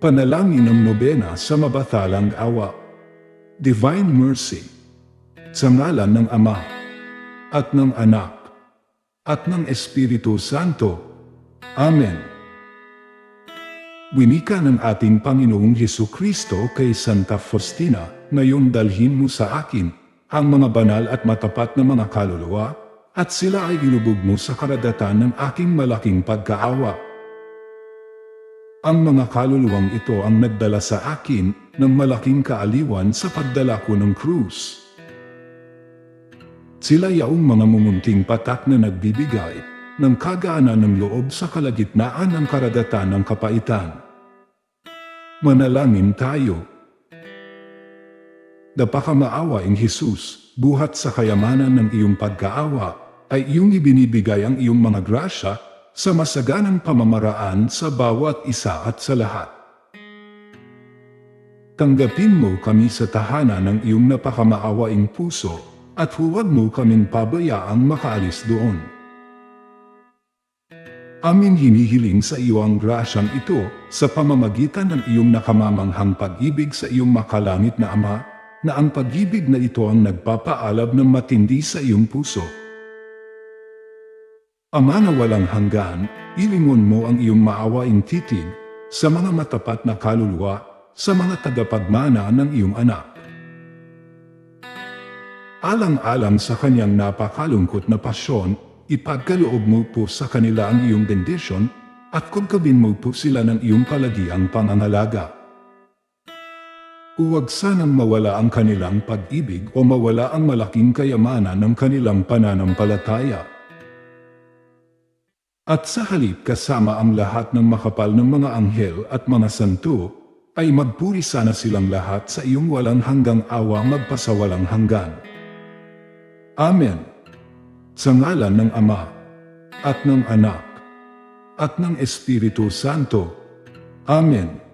Panalangin ng nobena sa mabatalang awa. Divine Mercy. Sa ngalan ng Ama, at ng Anak, at ng Espiritu Santo. Amen. Winika ng ating Panginoong Heso Kristo kay Santa Faustina, ngayon dalhin mo sa akin ang mga banal at matapat na mga kaluluwa, at sila ay ilubog mo sa karadatan ng aking malaking pagkaawa. Ang mga kaluluwang ito ang nagdala sa akin ng malaking kaaliwan sa pagdala ko ng krus. Sila yaong mga mumunting patak na nagbibigay ng kagaanan ng loob sa kalagitnaan ng karadatan ng kapaitan. Manalangin tayo. Napakamaawaing Jesus, buhat sa kayamanan ng iyong pagkaawa, ay iyong ibinibigay ang iyong mga grasya sa masaganang pamamaraan sa bawat isa at sa lahat. Tanggapin mo kami sa tahanan ng iyong napakamaawaing puso at huwag mo kaming pabayaang makaalis doon. Amin hinihiling sa iyo ang grasyang ito sa pamamagitan ng iyong nakamamanghang pag-ibig sa iyong makalangit na Ama, na ang pag-ibig na ito ang nagpapaalab ng matindi sa iyong puso. Ama na walang hanggan, ilingon mo ang iyong maawaing titig sa mga matapat na kaluluwa sa mga tagapagmana ng iyong anak. Alang-alang sa kanyang napakalungkot na pasyon, ipagkaloob mo po sa kanila ang iyong bendisyon at kugkabin mo po sila ng iyong palagiang pangangalaga. Huwag sanang mawala ang kanilang pag-ibig o mawala ang malaking kayamanan ng kanilang pananampalataya. At sa halip kasama ang lahat ng makapal ng mga anghel at mga santo, ay magpuri sana silang lahat sa iyong walang hanggang awa magpasawalang hanggan. Amen. Sa ngalan ng Ama, at ng Anak, at ng Espiritu Santo. Amen.